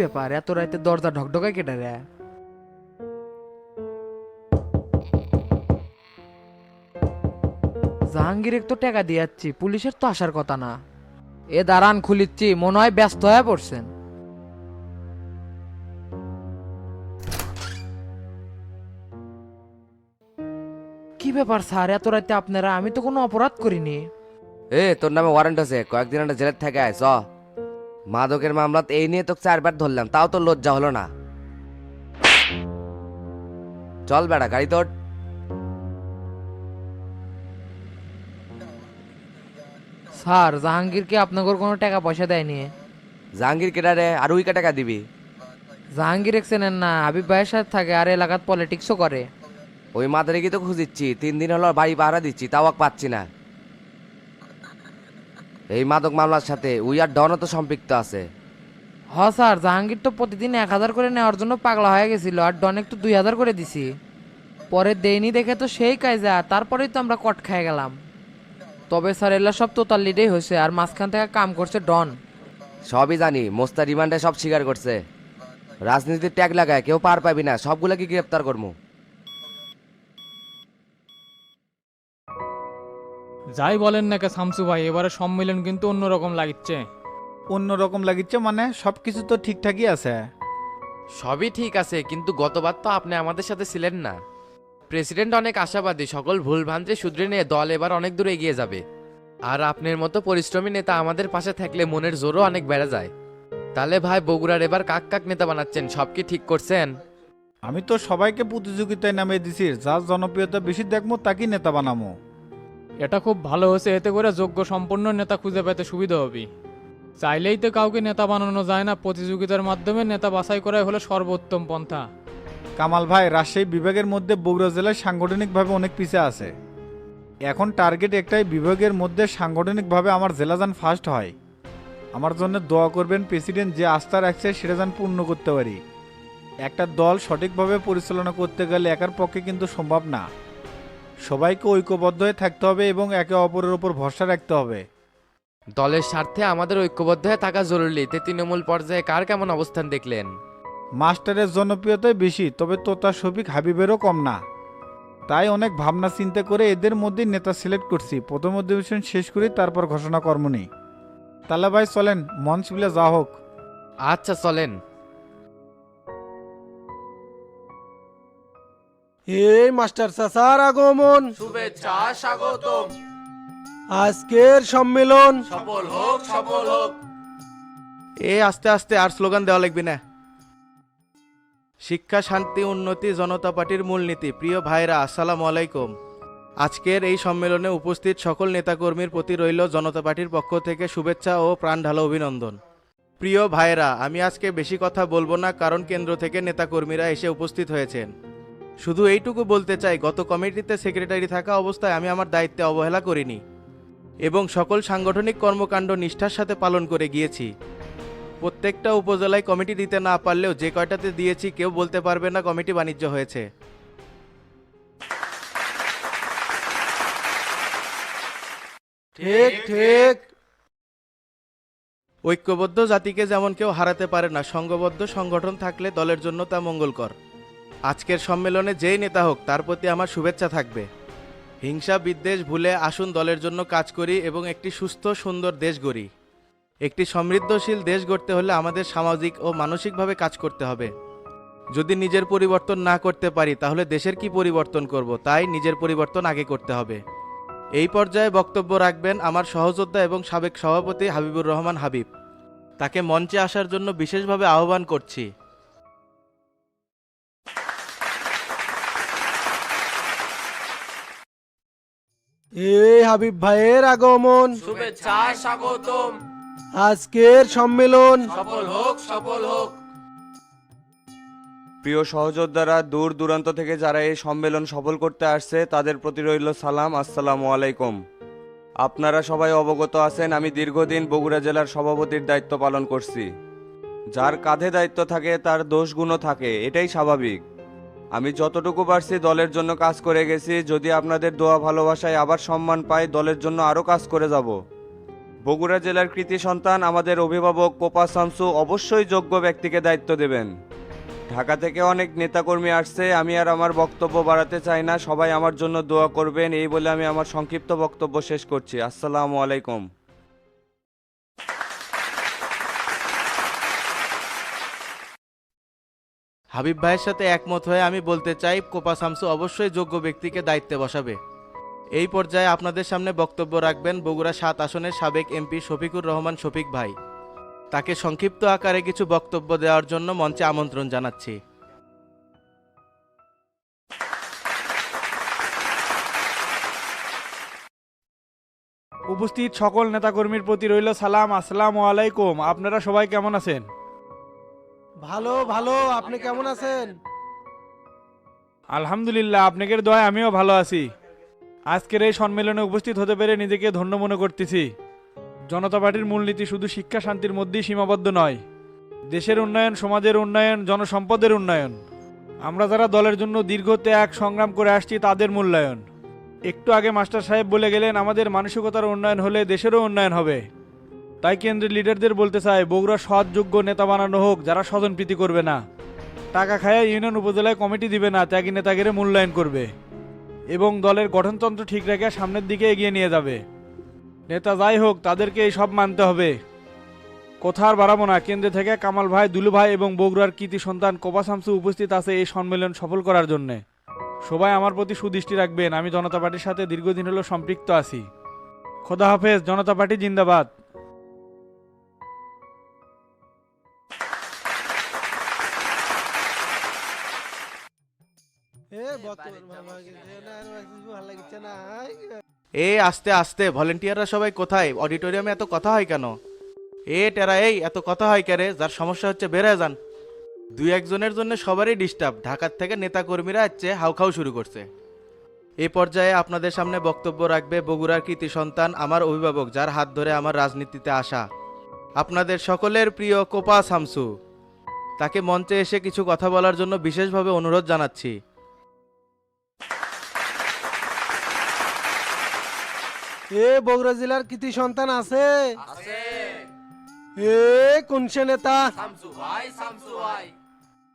ব্যাপার? এত রাতে দরজা ঢকঢকায় কেটে রে জাহাঙ্গীর তো টাকা দিয়ে যাচ্ছি, পুলিশের তো আসার কথা না। এ দাঁড়ান খুলিচ্ছি, মনে হয় ব্যস্ত হয়ে পড়ছেন। কি ব্যাপার স্যার, এত রাতে আপনারা? আমি তো কোনো অপরাধ করিনি। এ, তোর নামে ওয়ারেন্ট আছে, কয়েকদিন একটা জেলের থেকে আয় চ। মাদকের মামলাত এই নিয়ে তোকে চারবার ধরলাম তাও তো লজ্জা হলো না। চল বেড়া গাড়ি তোর। স্যার জাহাঙ্গীরকে আপনাদের কোনো টাকা পয়সা দেয়নি? জাহাঙ্গীর কেটারে আর উইকা টাকা দিবি? জাহাঙ্গীর চেনেন না হাবিব ভাইয়ের সাথে থাকে আর এলাকাত পলিটিক্সও করে। ওই মাদারে কি তো খুঁজিচ্ছি তিন দিন হলো বাড়ি পাহারা দিচ্ছি তাও পাচ্ছি না। এই মাদক মামলার সাথে উই আর ডনও তো সম্পৃক্ত আছে। হ স্যার জাহাঙ্গীর তো প্রতিদিন এক হাজার করে নেওয়ার জন্য পাগলা হয়ে গেছিল আর ডনেক তো দুই হাজার করে দিছি। পরে দেয়নি দেখে তো সেই কায়জা তারপরেই তো আমরা কট খেয়ে গেলাম। তবে স্যার এলা সব তোতার লিডেই হয়েছে আর মাঝখান থেকে কাম করছে ডন সবই জানি মোস্তা রিমান্ডে সব স্বীকার করছে। রাজনীতির ট্যাগ লাগায় কেউ পার পাবি না সবগুলোকে গ্রেপ্তার করব যাই বলেন না কে শামসু ভাই এবারে সম্মেলন কিন্তু অন্যরকম লাগছে অন্যরকম লাগিচ্ছে মানে সব কিছু তো ঠিকঠাকই আছে। সবই ঠিক আছে কিন্তু গতবার তো আপনি আমাদের সাথে ছিলেন না। প্রেসিডেন্ট অনেক আশাবাদী সকল ভুল ভুলভ্রান্তি শুধরে নিয়ে দল এবার অনেক দূর এগিয়ে যাবে। আর আপনার মতো পরিশ্রমী নেতা আমাদের পাশে থাকলে মনের জোরও অনেক বেড়ে যায়। তাহলে ভাই বগুড়ার এবার কাক কাক নেতা বানাচ্ছেন সব কি ঠিক করছেন? আমি তো সবাইকে প্রতিযোগিতায় নামিয়ে দিছি যার জনপ্রিয়তা বেশি দেখব তাকেই নেতা বানামো এটা খুব ভালো হয়েছে, এতে করে যোগ্য সম্পন্ন নেতা খুঁজে পেতে সুবিধা হবে। চাইলেই তো কাউকে নেতা বানানো যায় না, প্রতিযোগিতার মাধ্যমে নেতা বাছাই করাই হলো সর্বোত্তম পন্থা। কামাল ভাই, রাজশাহী বিভাগের মধ্যে বগুড়া জেলায় সাংগঠনিকভাবে অনেক পিছিয়ে আছে। এখন টার্গেট একটাই, বিভাগের মধ্যে সাংগঠনিকভাবে আমার জেলা যান ফার্স্ট হয়। আমার জন্য দোয়া করবেন প্রেসিডেন্ট, যে আস্থা রাখছে সেটা যেন পূর্ণ করতে পারি। একটা দল সঠিকভাবে পরিচালনা করতে গেলে একার পক্ষে কিন্তু সম্ভব না। সবাইকে ঐক্যবদ্ধ হয়ে থাকতে হবে এবং একে অপরের উপর ভরসা রাখতে হবে। দলের স্বার্থে আমাদের ঐক্যবদ্ধ হয়ে থাকা জরুরি। তে তৃণমূল পর্যায়ে কার কেমন অবস্থান দেখলেন? মাস্টারের জনপ্রিয়তাই বেশি তবে তোতা শফিক হাবিবেরও কম না। তাই অনেক ভাবনা চিন্তা করে এদের মধ্যে নেতা সিলেক্ট করছি। প্রথম অধিবেশন শেষ করি তারপর ঘোষণা কর্মনি তাহলে ভাই চলেন মঞ্চ বিলে যা হোক। আচ্ছা চলেন। এই মাস্টার চাচার আগমন। শুভেচ্ছা স্বাগতম। আজকের সম্মেলন। সফল হোক সফল হোক। এ আস্তে আস্তে আর স্লোগান দেওয়া লাগবে না। শিক্ষা শান্তি উন্নতি জনতা পার্টির মূলনীতি। প্রিয় ভাইরা আসসালামু আলাইকুম। আজকের এই সম্মেলনে উপস্থিত সকল নেতাকর্মীর প্রতি রইল জনতা পার্টির পক্ষ থেকে শুভেচ্ছা ও প্রাণ ঢালো অভিনন্দন। প্রিয় ভাইরা আমি আজকে বেশি কথা বলব না কারণ কেন্দ্র থেকে নেতাকর্মীরা এসে উপস্থিত হয়েছেন। শুধু এইটুকু বলতে চাই গত কমিটিতে সেক্রেটারি থাকা অবস্থায় আমি আমার দায়িত্বে অবহেলা করিনি এবং সকল সাংগঠনিক কর্মকাণ্ড নিষ্ঠার সাথে পালন করে গিয়েছি। প্রত্যেকটা উপজেলায় কমিটি দিতে না পারলেও যে কয়টাতে দিয়েছি কেউ বলতে পারবে না কমিটি বাণিজ্য হয়েছে। ঠিক ঠিক। ঐক্যবদ্ধ জাতিকে যেমন কেউ হারাতে পারে না সংঘবদ্ধ সংগঠন থাকলে দলের জন্য তা মঙ্গলকর। আজকের সম্মেলনে যেই নেতা হোক, তার প্রতি আমার শুভেচ্ছা থাকবে। হিংসা বিদ্বেষ ভুলে আসুন দলের জন্য কাজ করি এবং একটি সুস্থ, সুন্দর দেশ গড়ি। একটি সমৃদ্ধশীল দেশ গড়তে হলে আমাদের সামাজিক ও মানসিকভাবে কাজ করতে হবে। যদি নিজের পরিবর্তন না করতে পারি, তাহলে দেশের কি পরিবর্তন করব? তাই নিজের পরিবর্তন আগে করতে হবে। এই পর্যায়ে বক্তব্য রাখবেন আমার সহযোদ্ধা এবং সাবেক সভাপতি হাবিবুর রহমান হাবিব। তাকে মঞ্চে আসার জন্য বিশেষভাবে আহ্বান করছি। এই হাবিব ভাইয়ের আগমন। শুভেচ্ছা স্বাগতম। আজকের সম্মেলন। সফল হোক সফল হোক। প্রিয় সহযোদ্ধারা দূর দূরান্ত থেকে যারা এই সম্মেলন সফল করতে আসছে তাদের প্রতি রইল সালাম। আসসালামু আলাইকুম। আপনারা সবাই অবগত আছেন আমি দীর্ঘদিন বগুড়া জেলার সভাপতির দায়িত্ব পালন করছি। যার কাঁধে দায়িত্ব থাকে তার দোষগুণও থাকে। এটাই স্বাভাবিক। আমি যতটুকু পারছি দলের জন্য কাজ করে গেছি। যদি আপনাদের দোয়া ভালোবাসায় আবার সম্মান পাই, দলের জন্য আরও কাজ করে যাব। বগুড়া জেলার কৃতি সন্তান, আমাদের অভিভাবক কোপা শামসু অবশ্যই যোগ্য ব্যক্তিকে দায়িত্ব দেবেন। ঢাকা থেকে অনেক নেতাকর্মী আসছে, আমি আর আমার বক্তব্য বাড়াতে চাই না। সবাই আমার জন্য দোয়া করবেন, এই বলে আমি আমার সংক্ষিপ্ত বক্তব্য শেষ করছি। আসসালামু আলাইকুম। হাবিব ভাইয়ের সাথে একমত হয়ে আমি বলতে চাই, কোপা শামসু অবশ্যই যোগ্য ব্যক্তিকে দায়িত্বে বসাবে। এই পর্যায়ে আপনাদের সামনে বক্তব্য রাখবেন বগুড়া সাত আসনের সাবেক এমপি শফিকুর রহমান শফিক ভাই। তাকে সংক্ষিপ্ত আকারে কিছু বক্তব্য দেওয়ার জন্য মঞ্চে আমন্ত্রণ জানাচ্ছি। উপস্থিত সকল নেতাকর্মীর প্রতি রইল সালাম, আসসালামু আলাইকুম। আপনারা সবাই কেমন আছেন? ভালো ভালো, আপনি কেমন আছেন? আলহামদুলিল্লাহ, আপনাদের দয় আমিও ভালো আছি। আজকের এই সম্মেলনে উপস্থিত হতে পেরে নিজেকে ধন্য মনে করতেছি। জনতা পার্টির মূলনীতি শুধু শিক্ষা শান্তির মধ্যেই সীমাবদ্ধ নয়, দেশের উন্নয়ন, সমাজের উন্নয়ন, জনসম্পদের উন্নয়ন। আমরা যারা দলের জন্য দীর্ঘ ত্যাগ, সংগ্রাম করে আসছি, তাদের মূল্যায়ন। একটু আগে মাস্টার সাহেব বলে গেলেন, আমাদের মানসিকতার উন্নয়ন হলে দেশেরও উন্নয়ন হবে। তাই কেন্দ্রের লিডারদের বলতে চাই বগুড়া সৎ যোগ্য নেতা বানানো হোক, যারা স্বজনপ্রীতি করবে না। টাকা খায় ইউনিয়ন উপজেলায় কমিটি দিবে না, ত্যাগী নেতাগিরে মূল্যায়ন করবে। এবং দলের গঠনতন্ত্র ঠিক রেখে সামনের দিকে এগিয়ে নিয়ে যাবে। নেতা যাই হোক, তাদেরকে এই সব মানতে হবে। কোথা আর বাড়াবো না, কেন্দ্রে থেকে কামাল ভাই, দুলু ভাই এবং বগুড়ার কৃতি সন্তান কোপা শামসু উপস্থিত আছে এই সম্মেলন সফল করার জন্যে। সবাই আমার প্রতি সুদৃষ্টি রাখবেন, আমি জনতা পার্টির সাথে দীর্ঘদিন হলো সম্পৃক্ত আছি। খোদা হাফেজ, জনতা পার্টি জিন্দাবাদ। এ না এ আস্তে আস্তে ভলেন্টিয়াররা সবাই কোথায়? অডিটোরিয়ামে এত কথা হয় কেন? এ টেরা এই এত কথা হয় কেরে? যার সমস্যা হচ্ছে বেড়ে যান। দুই একজনের জন্য সবারই ডিস্টার্ব ঢাকার থেকে নেতাকর্মীরা হচ্ছে হাউখাউ শুরু করছে। এই পর্যায়ে আপনাদের সামনে বক্তব্য রাখবে বগুড়ার কৃতি সন্তান আমার অভিভাবক যার হাত ধরে আমার রাজনীতিতে আসা। আপনাদের সকলের প্রিয় কোপা শামসু তাকে মঞ্চে এসে কিছু কথা বলার জন্য বিশেষভাবে অনুরোধ জানাচ্ছি। এ বগুড়া জেলার কৃতি সন্তান আছে? এ কোন সে নেতা?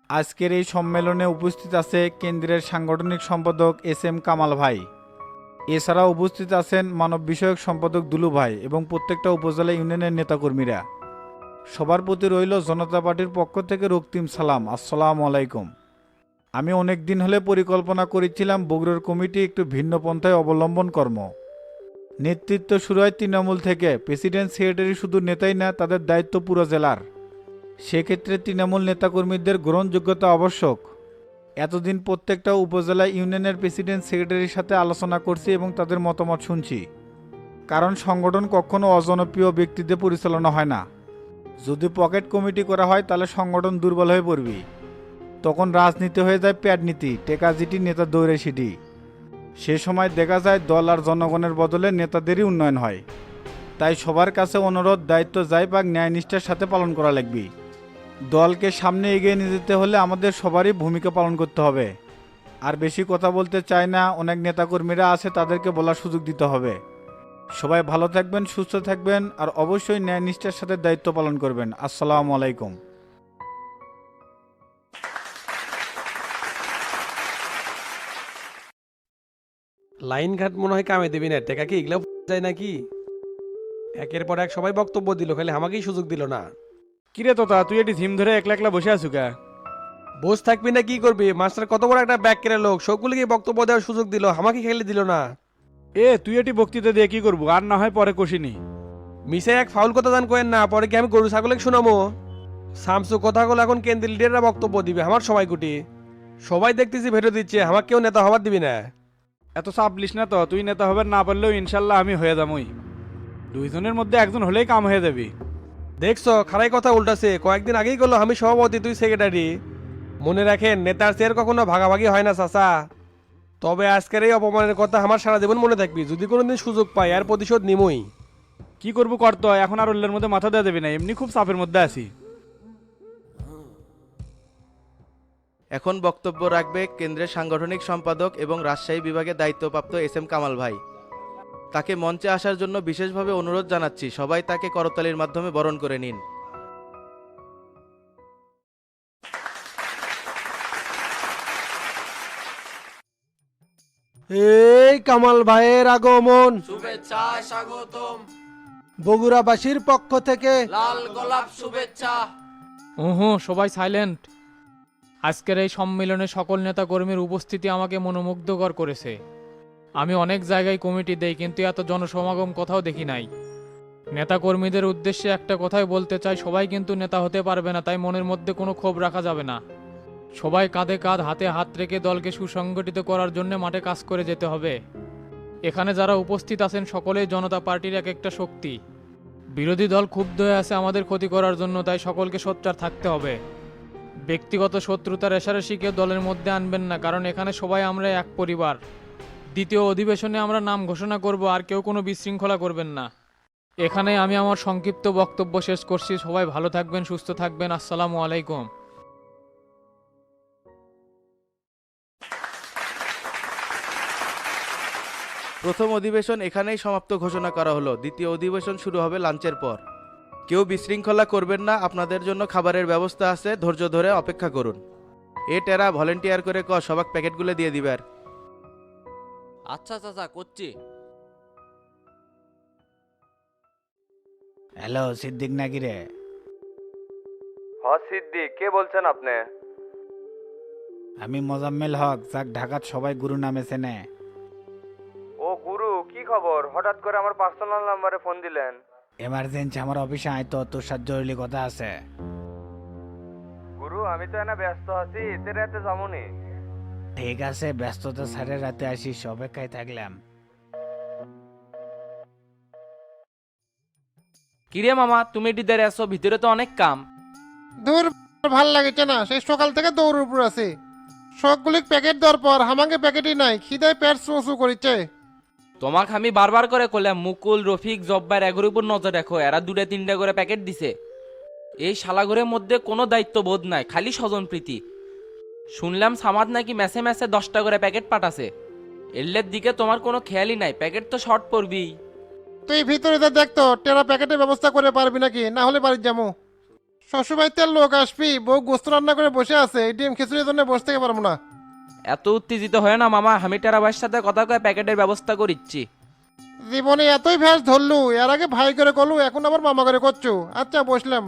আজকের এই সম্মেলনে উপস্থিত আছে কেন্দ্রের সাংগঠনিক সম্পাদক এস এম কামাল ভাই। এছাড়া উপস্থিত আছেন মানব বিষয়ক সম্পাদক দুলু ভাই এবং প্রত্যেকটা উপজেলা ইউনিয়নের নেতাকর্মীরা। সবার প্রতি রইল জনতা পার্টির পক্ষ থেকে রক্তিম সালাম। আসসালাম আলাইকুম। আমি অনেক দিন হলে পরিকল্পনা করেছিলাম বগুড়ার কমিটি একটু ভিন্ন পন্থায় অবলম্বন কর্ম। নেতৃত্ব শুরু হয় তৃণমূল থেকে। প্রেসিডেন্ট, সেক্রেটারি শুধু নেতাই না, তাদের দায়িত্ব পুরো জেলার। সেক্ষেত্রে তৃণমূল নেতাকর্মীদের গ্রহণযোগ্যতা আবশ্যক। এতদিন প্রত্যেকটা উপজেলা ইউনিয়নের প্রেসিডেন্ট, সেক্রেটারির সাথে আলোচনা করছি এবং তাদের মতামত শুনছি। কারণ সংগঠন কখনো অজনপ্রিয় ব্যক্তিদের পরিচালনা হয় না। যদি পকেট কমিটি করা হয়, তাহলে সংগঠন দুর্বল হয়ে পড়বি। তখন রাজনীতি হয়ে যায় প্যাডনীতি টেকাজিটি নেতা দৌড়ে সিটি। সে সময় দেখা যায় দল আর জনগণের বদলে নেতাদেরই উন্নয়ন হয়। তাই সবার কাছে অনুরোধ, দায়িত্ব যাই পাক ন্যায় নিষ্ঠার সাথে পালন করা লাগবে। দলকে সামনে এগিয়ে নিয়ে যেতে হলে আমাদের সবারই ভূমিকা পালন করতে হবে। আর বেশি কথা বলতে চায় না, অনেক নেতাকর্মীরা আছে তাদেরকে বলার সুযোগ দিতে হবে। সবাই ভালো থাকবেন, সুস্থ থাকবেন, আর অবশ্যই ন্যায় নিষ্ঠার সাথে দায়িত্ব পালন করবেন। আসসালামু আলাইকুম। লাইন ঘাট মনে হয় কামে দিবি না। টেকা কি এগুলো যায় নাকি? একের পর এক সবাই বক্তব্য দিল খালি আমাকেই সুযোগ দিল না। কিরে তোতা তুই এটি ঝিম ধরে একলা একলা বসে আছু কা? বস থাকবি না কি করবি? মাস্টার কত বড় একটা ব্যাক কেড়ে লোক সবগুলিকে বক্তব্য দেওয়ার সুযোগ দিল আমাকে খেলে দিল না। এ তুই এটি বক্তৃতা দিয়ে কি করব? আর না হয় পরে কষিনি। মিশে এক ফাউল কথা দান করেন না পরে কি আমি গরু ছাগলে শোনাবো সামসু কথাগুলো এখন কেন্দ্রীয় লিডাররা বক্তব্য দিবে আমার সময় কুটি। সবাই দেখতেছি ভেটো দিচ্ছে আমার কেউ নেতা হবার দিবি না। এত চাপ লিস না তো তুই নেতা হবার না পারলেও ইনশাল্লাহ আমি হয়ে যামই। দুইজনের মধ্যে একজন হলেই কাম হয়ে যাবি। দেখছ খারাই কথা উল্টাছে। কয়েকদিন আগেই করল আমি সভাপতি তুই সেক্রেটারি। মনে রাখেন নেতার চেয়ার কখনো ভাগাভাগি হয় না চাচা। তবে আজকের এই অপমানের কথা আমার সারা জীবন মনে থাকবি। যদি কোনোদিন সুযোগ পাই আর প্রতিশোধ নিমই। কি করব করতো এখন আর উল্লের মধ্যে মাথা দেওয়া যাবি না এমনি খুব চাপের মধ্যে আছি। এখন বক্তব্য রাখবে কেন্দ্রের সাংগঠনিক সম্পাদক এবং রাজশাহী বিভাগের দায়িত্বপ্রাপ্ত এস এম কামাল ভাই। তাকে মঞ্চে আসার জন্য বিশেষভাবে অনুরোধ জানাচ্ছি সবাই তাকে করতালির মাধ্যমে বরণ করে নিন। এই কামাল ভাইয়ের আগমন। শুভেচ্ছা স্বাগতম। বগুড়াবাসীর পক্ষ থেকে। লাল গোলাপ শুভেচ্ছা। উহু সবাই সাইলেন্ট আজকের এই সম্মেলনে সকল নেতাকর্মীর উপস্থিতি আমাকে মনোমুগ্ধকর করেছে। আমি অনেক জায়গায় কমিটি দেই, কিন্তু এত জনসমাগম কোথাও দেখি নাই। নেতাকর্মীদের উদ্দেশ্যে একটা কথাই বলতে চাই, সবাই কিন্তু নেতা হতে পারবে না, তাই মনের মধ্যে কোনো ক্ষোভ রাখা যাবে না। সবাই কাঁধে কাঁধ, হাতে হাত রেখে দলকে সুসংগঠিত করার জন্য মাঠে কাজ করে যেতে হবে। এখানে যারা উপস্থিত আছেন, সকলেই জনতা পার্টির এক একটা শক্তি। বিরোধী দল ক্ষুব্ধ হয়ে আছে আমাদের ক্ষতি করার জন্য, তাই সকলকে সোচ্চার থাকতে হবে। ব্যক্তিগত শত্রুতার রেশারেশি কেউ দলের মধ্যে আনবেন না, কারণ এখানে সবাই আমরা এক পরিবার। দ্বিতীয় অধিবেশনে আমরা নাম ঘোষণা করব, আর কেউ কোনো বিশৃঙ্খলা করবেন না। এখানে আমি আমার সংক্ষিপ্ত বক্তব্য শেষ করছি। সবাই ভালো থাকবেন, সুস্থ থাকবেন। আসসালামু আলাইকুম। প্রথম অধিবেশন এখানেই সমাপ্ত ঘোষণা করা হলো। দ্বিতীয় অধিবেশন শুরু হবে লাঞ্চের পর। কেউ বিশৃঙ্খলা করবেন না আপনাদের জন্য খাবারের ব্যবস্থা আছে ধৈর্য ধরে অপেক্ষা করুন। এ টেরা ভলেন্টিয়ার করে ক সবাক প্যাকেটগুলো দিয়ে দিবার আচ্ছা চাচা করছি। হ্যালো সিদ্দিক নাকি রে? হ সিদ্দিক কে বলছেন আপনি? আমি মোজাম্মেল হক যাক ঢাকাত সবাই গুরু নামে চেনে। ও গুরু কি খবর? হঠাৎ করে আমার পার্সোনাল নাম্বারে ফোন দিলেন। এমার্জেন্সি আমার অফিসে আয় তো তোর সাথে জরুরি কথা আছে। গুরু আমি তো এনা ব্যস্ত আছি এতে রাতে যামুনি ঠিক আছে ব্যস্ততা সারে রাতে আসিস অপেক্ষায় থাকলাম। কিরে মামা তুমি এটি দেরে আসো ভিতরে তো অনেক কাম। দূর ভালো লাগেছে না সেই সকাল থেকে দৌড়ের উপর আছে। সবগুলি প্যাকেট দেওয়ার পর আমাকে প্যাকেটই নাই খিদায় পেট চুঁচু করিচ্ছে। তোমাকে আমি বারবার করে কইলাম, মুকুল, রফিক, জব্বার এগুলোর উপর নজর রাখো, এরা দুটা তিনটা করে প্যাকেট দিছে। এই শালাঘরের মধ্যে কোনো দায়িত্ব বোধ নাই, খালি স্বজন প্রীতি। শুনলাম সামাদ নাকি ম্যাসে ম্যাসে দশটা করে প্যাকেট পাঠাছে। এল্লের দিকে তোমার কোনো খেয়ালই নাই, প্যাকেট তো শর্ট পড়বেই তুই ভিতরে যা দেখতো, টেরা প্যাকেটের ব্যবস্থা করে পারবি নাকি? না হলে বাড়ির যাব। শ্বশুরবাড়িতে লোক আসবি, বউ গোস্ত রান্না করে বসে আছে, ডিম খিচুড়ির জন্য বসতে পারব না। এত উত্তেজিত হয় না মামা আমি টেরাবাইয়ের সাথে কথা কয়ে প্যাকেটের ব্যবস্থা করিচ্ছি। জীবনে এতই ভ্যাস ধরলু এর আগে ভাই করে কলু এখন আবার মামা করে করছ। আচ্ছা বসলাম।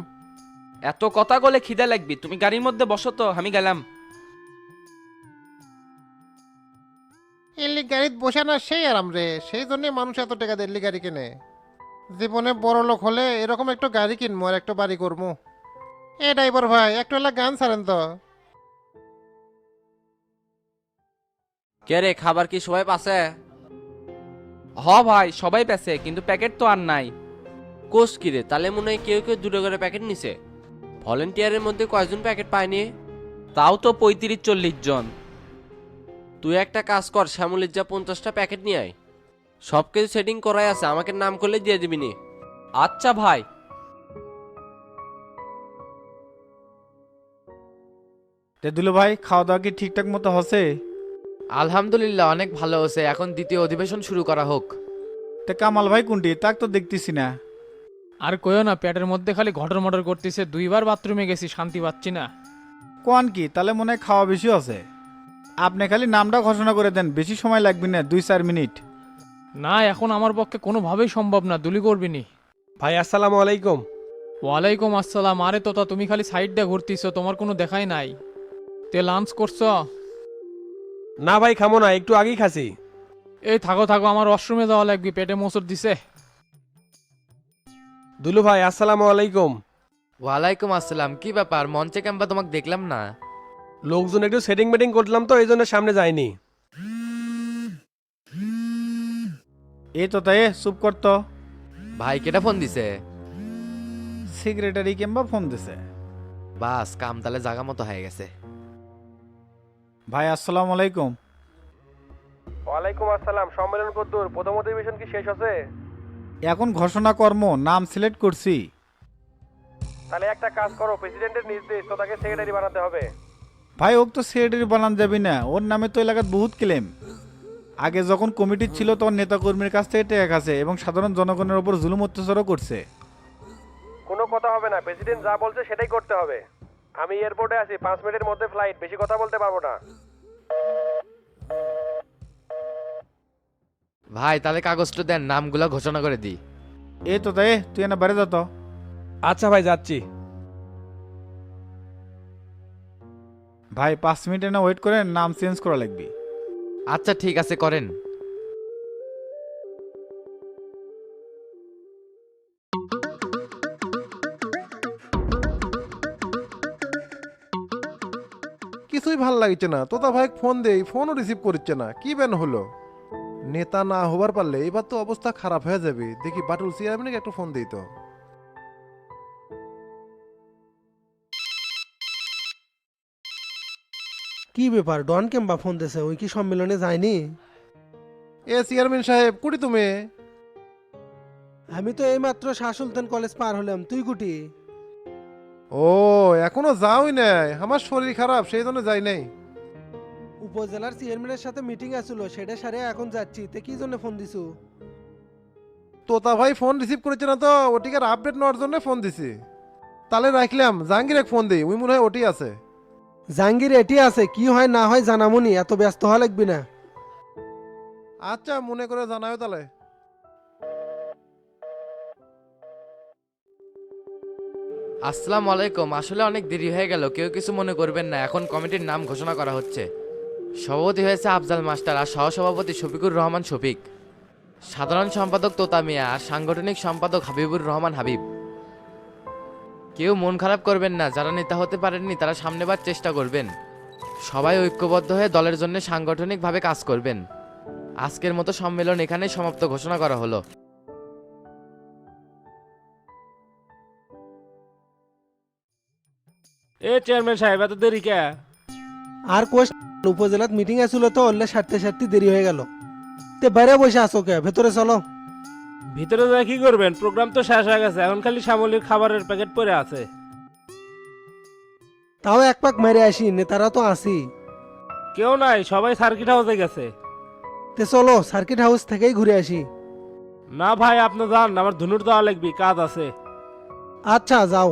এত কথা বলে খিদে লাগবি তুমি গাড়ির মধ্যে বসো তো আমি গেলাম। এলি গাড়িতে বসে না সেই আরাম রে সেই জন্য মানুষ এত টাকা দিল্লি গাড়ি কিনে। জীবনে বড় লোক হলে এরকম একটা গাড়ি কিনবো আর একটা বাড়ি করব এ ড্রাইভার ভাই একটু হলে গান ছাড়েন তো। কে রে, খাবার কি সবাই পাছে? হ ভাই, সবাই পেছে, কিন্তু প্যাকেট তো আর নাই। কোষ কি রে তাহলে মনে হয় কেউ কেউ দুটো করে প্যাকেট নিছে। ভলেন্টিয়ারের মধ্যে কয়জন প্যাকেট পায়নি? তাও তো পঁয়ত্রিশ চল্লিশ জন। তুই একটা কাজ কর, শ্যামলির যা পঞ্চাশটা প্যাকেট নিয়ে আয়। সব কিছু সেটিং করাই আছে, আমাকে নাম করলে দিয়ে দিবি নি। আচ্ছা ভাই। তে দুলু ভাই খাওয়া দাওয়া কি ঠিকঠাক মতো হচ্ছে? আলহামদুলিল্লাহ অনেক ভালো হয়েছে। এখন দ্বিতীয় অধিবেশন শুরু করা হোক। তে কামাল ভাই কোনটি? তাক তো দেখতেছি না। আর কইও না পেটের মধ্যে খালি ঘটর মটর করতেছে দুইবার বাথরুমে গেছি শান্তি পাচ্ছি না। কোন কি? তাহলে মনে হয় খাওয়া বেশি আছে। আপনি খালি নামটা ঘোষণা করে দেন বেশি সময় লাগবে না দুই চার মিনিট। না এখন আমার পক্ষে কোনোভাবেই সম্ভব না দুলি করবিনি ভাই আসসালামু আলাইকুম। ওয়ালাইকুম আসসালাম। আরে তোতা তুমি খালি সাইড দিয়ে ঘুরতিছ তোমার কোনো দেখাই নাই। তে লাঞ্চ করছ? না ভাই খামো না একটু আগেই খাসি। এই থাকো থাকো আমার ওয়াশরুমে যাওয়া লাগবে পেটে মোচড় দিছে। দুলু ভাই আসসালামু আলাইকুম। ওয়ালাইকুম আসসালাম কি ব্যাপার? মঞ্চে ক্যাম্পা তোমাকে দেখলাম না। লোকজন একটু সেটিং মেটিং করলাম তো এই জন্য সামনে যায়নি এই তো তাই চুপ করতো ভাই কেটা ফোন দিছে? সেক্রেটারি কিংবা ফোন দিছে। বাস কাম তাহলে জাগা মতো হয়ে গেছে। ভাই আসসালামু আলাইকুম। ওয়ালাইকুম আসসালাম সম্মেলন কদ্দুর প্রথম অধিবেশন কি শেষ আছে এখন ঘোষণা কর্ম নাম সিলেক্ট করছি। তাহলে একটা কাজ করো প্রেসিডেন্টের নির্দেশ তো তাকে সেক্রেটারি বানাতে হবে। ভাই ওক তো সেক্রেটারি বানান যাবি না ওর নামে তো এলাকাত বহুত ক্লেম। আগে যখন কমিটি ছিল তখন নেতাকর্মীর কাছ থেকে টেক আছে এবং সাধারণ জনগণের ওপর জুলুম অত্যাচারও করছে। কোনো কথা হবে না প্রেসিডেন্ট যা বলছে সেটাই করতে হবে। আমি এয়ারপোর্টে আছি পাঁচ মিনিটের মধ্যে ফ্লাইট বেশি কথা বলতে পারব না। ভাই তাহলে কাগজটা দেন নামগুলো ঘোষণা করে দিই। এই তো তাই তুই এনে বাইরে যা তো। আচ্ছা ভাই যাচ্ছি। ভাই পাঁচ মিনিট না ওয়েট করেন নাম চেঞ্জ করা লাগবে। আচ্ছা ঠিক আছে করেন। ভালো লাগছে না। তোতা ভাই ফোন দেই ফোনও রিসিভ করছে না। কি বেন হলো? নেতা না হবার পারলে এবার তো অবস্থা খারাপ হয়ে যাবে। দেখি বাটুল চেয়ারম্যানকে একটু ফোন দিই তো। কি ব্যাপার? ডন কেম্বা ফোন দিছে ওই কি সম্মেলনে যায়নি? এ চেয়ারম্যান সাহেব কুড়ি তুমি? আমি তো এইমাত্র শাহ সুলতান কলেজ পার হলাম। তুই কুটি? ও এখনও যাওই নাই। আমার শরীর খারাপ সেই জন্য যাই নাই। উপজেলার চেয়ারম্যানের সাথে মিটিং আছিল সেটা সারে এখন যাচ্ছি। তে কি জন্য ফোন দিছু? তোতা ভাই ফোন রিসিভ করেছে না তো ওটিকার আপডেট নেওয়ার জন্য ফোন দিছি। তাহলে রাখলাম জাহাঙ্গীর এক ফোন দিই ওই মনে হয় ওটি আছে। জাহাঙ্গীর এটি আছে কি হয় না হয় জানামুনি এত ব্যস্ত হওয়া লাগবি না। আচ্ছা মনে করে জানাও তাহলে। আসসালামু আলাইকুম, আসলে অনেক দেরি হয়ে গেল, কেউ কিছু মনে করবেন না, এখন কমিটির নাম ঘোষণা করা হচ্ছে। সভাপতি হয়েছে আফজাল মাস্টার আর সহসভাপতি শফিকুর রহমান শফিক। সাধারণ সম্পাদক তোতা মিয়া আর সাংগঠনিক সম্পাদক হাবিবুর রহমান হাবিব। কেউ মন খারাপ করবেন না, যারা নেতা হতে পারেননি, তারা সামনেবার চেষ্টা করবেন। সবাই ঐক্যবদ্ধ হয়ে দলের জন্য সাংগঠনিকভাবে কাজ করবেন। আজকের মতো সম্মেলন এখানেই সমাপ্ত, ঘোষণা করা হলো। এ চেয়ারম্যান সাহেব এত দেরি কে? আর কোষ উপজেলাত মিটিং আছিল তো ওরলে সারতে সারতে দেরি হয়ে গেল। তে বাইরে বসে আসো কে? ভেতরে চলো। ভিতরে যা কি করবেন? প্রোগ্রাম তো শেষ হয়ে গেছে এখন খালি সামলিক খাবারের প্যাকেট পরে আছে। তাও এক পাক মেরে আসি নেতারা তো আসি কেউ নাই সবাই সার্কিট হাউসে গেছে। তে চলো সার্কিট হাউস থেকেই ঘুরে আসি। না ভাই আপনি যান আমার ধনুর দেওয়া লাগবে কাজ আছে। আচ্ছা যাও।